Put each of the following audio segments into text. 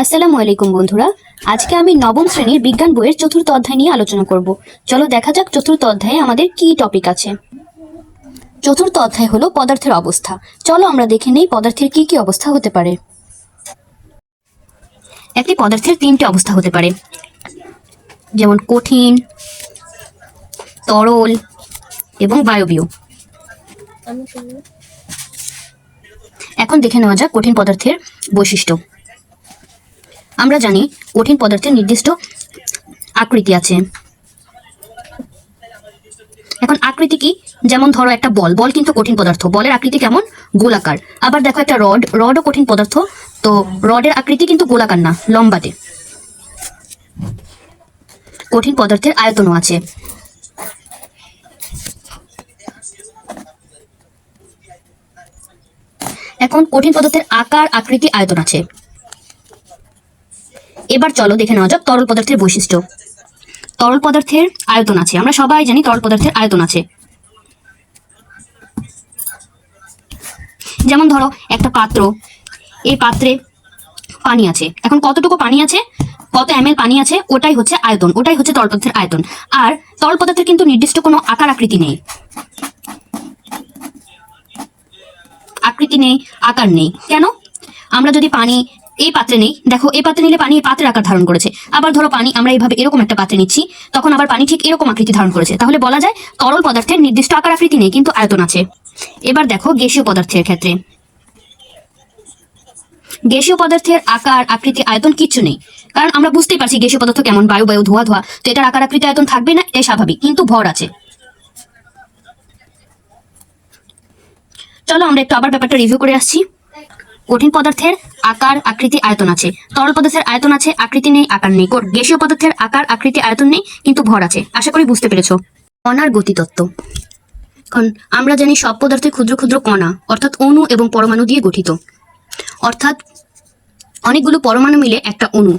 আসসালামু আলাইকুম বন্ধুরা। আজকে আমি নবম শ্রেণির বিজ্ঞান বইয়ের চতুর্থ অধ্যায় নিয়ে আলোচনা করব। চলো দেখা যাক চতুর্থ অধ্যায়ে আমাদের কি টপিক আছে। চতুর্থ অধ্যায় হলো পদার্থের অবস্থা। চলো আমরা দেখে নেই পদার্থের কি কি অবস্থা হতে পারে। একটি পদার্থের তিনটি অবস্থা হতে পারে। যেমন কঠিন, তরল এবং বায়বীয়। এখন দেখে নেওয়া যাক কঠিন পদার্থের বৈশিষ্ট্য। আমরা জানি কঠিন পদার্থের নির্দিষ্ট আকৃতি আছে। এখন আকৃতি কি? যেমন ধরো একটা বল বল কিন্তু কঠিন পদার্থ। বলের আকৃতি কেমন? গোলাকার। আবার দেখো একটা রড, রডও কঠিন পদার্থ। তো রডের আকৃতি কিন্তু গোলাকার না, লম্বাটে। কঠিন পদার্থের আয়তনও আছে। এখন কঠিন পদার্থের আকার, আকৃতি, আয়তন আছে। এবার চলো দেখে নেওয়া যাক তরল পদার্থের বৈশিষ্ট্য। তরল পদার্থের আয়তন আছে। আমরা সবাই জানি তরল পদার্থের আয়তন আছে। যেমন ধরো, একটা পাত্র এই পাত্রে পানি আছে। এখন কতটুকু পানি আছে? কত এম পানি আছে? ওটাই হচ্ছে আয়তন। ওটাই হচ্ছে তরল পদার্থের আয়তন। আর তরল পদার্থের কিন্তু নির্দিষ্ট কোনো আকার আকৃতি নেই। আকৃতি নেই, আকার নেই। কেন? আমরা যদি পানি এই পাত্রে নেই। দেখো, এই পাত্রে নিলে পানি পাত্রের আকার ধারণ করেছে। আবার ধরো পানি, আমরা এইভাবে এরকম একটা পাত্রে নিচ্ছি, তখন আবার পানি ঠিক এরকম আকৃতি ধারণ করেছে। তাহলে বলা যায় তরল পদার্থের নির্দিষ্ট আকার আকৃতি নেই, কিন্তু আয়তন আছে। এবার দেখো গ্যাসীয় পদার্থের ক্ষেত্রে। গ্যাসীয় পদার্থের আকার, আকৃতি, আয়তন কিচ্ছু নেই। কারণ আমরা বুঝতেই পারছি গ্যাসীয় পদার্থ কেমন, বায়ু বায়ু, ধোয়া ধোয়া। তো এটার আকার, আকৃতি, আয়তন থাকবে না, এটাই স্বাভাবিক, কিন্তু ভর আছে। চলো আমরা একটু আবার ব্যাপারটা রিভিউ করে আসছি। কঠিন পদার্থের আকার, আকৃতি, আয়তন আছে। তরল পদার্থের আয়তন আছে, আকৃতি নেই, আকার নেই। গ্যাসীয় পদার্থের আকার, আকৃতি, আয়তন নেই, কিন্তু ভর আছে। আশা করি বুঝতে পেরেছ। কণার গতিতত্ত্ব। কারণ আমরা জানি সব পদার্থে ক্ষুদ্র ক্ষুদ্র কণা, অর্থাৎ অণু এবং পরমাণু দিয়ে গঠিত। অর্থাৎ অনেকগুলো পরমাণু মিলে একটা অণু।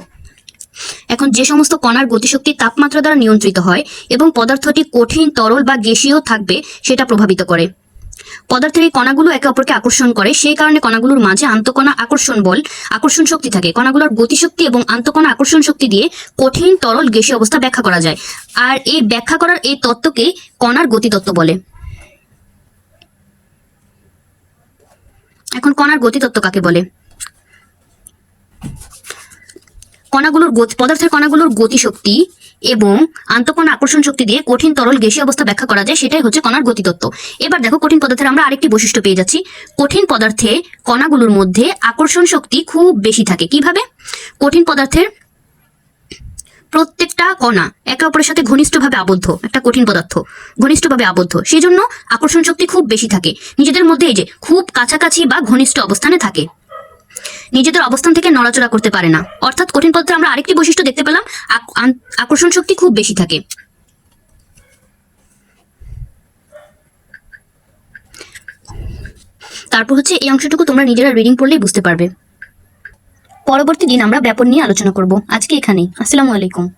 এখন যে সমস্ত কণার গতিশক্তি তাপমাত্রা দ্বারা নিয়ন্ত্রিত হয় এবং পদার্থটি কঠিন, তরল বা গ্যাসীয় থাকবে, সেটা প্রভাবিত করে। পদার্থের এই কণাগুলো একে অপরকে আকর্ষণ করে, সেই কারণে কণাগুলোর মাঝে আন্তঃকণা আকর্ষণ বল, আকর্ষণ শক্তি থাকে। কণাগুলোর গতিশক্তি এবং আন্তঃকণা আকর্ষণ শক্তি দিয়ে কঠিন, তরল, গ্যাসীয় অবস্থা ব্যাখ্যা করা যায়। আর এই ব্যাখ্যা করার এই তত্ত্বকে কণার গতিতত্ত্ব বলে। এখন কণার গতিতত্ত্ব কাকে বলে? কণাগুলোর পদার্থের কণাগুলোর গতিশক্তি এবং আন্তঃকণা আকর্ষণ শক্তি দিয়ে কঠিন তরল গ্যাসীয় অবস্থা ব্যাখ্যা করা যায়, সেটাই হচ্ছে কণার গতিতত্ত্ব। এবার দেখো কঠিন পদার্থের আমরা আরেকটি বৈশিষ্ট্য পেয়ে যাচ্ছি। কঠিন পদার্থে কণাগুলোর মধ্যে আকর্ষণ শক্তি খুব বেশি থাকে। কীভাবে? কঠিন পদার্থের প্রত্যেকটা কণা একে অপরের সাথে ঘনিষ্ঠভাবে আবদ্ধ, একটা কঠিন পদার্থ, ঘনিষ্ঠভাবে আবদ্ধ। সেই জন্য আকর্ষণ শক্তি খুব বেশি থাকে। নিজেদের মধ্যে এই যে খুব কাছাকাছি বা ঘনিষ্ঠ অবস্থানে থাকে। নিজেদের অবস্থান থেকে নড়াচড়া করতে পারে না। অর্থাৎ কঠিন পদার্থে আমরা আরেকটি বৈশিষ্ট্য দেখতে পেলাম, আক- আকর্ষণ শক্তি খুব বেশি থাকে। তারপর হচ্ছে এই অংশটুকু তোমরা নিজেরা রিডিং পড়লেই বুঝতে পারবে। পরবর্তী দিন আমরা ব্যাপন নিয়ে আলোচনা করব। আজকে এখানেই। আসসালামু আলাইকুম।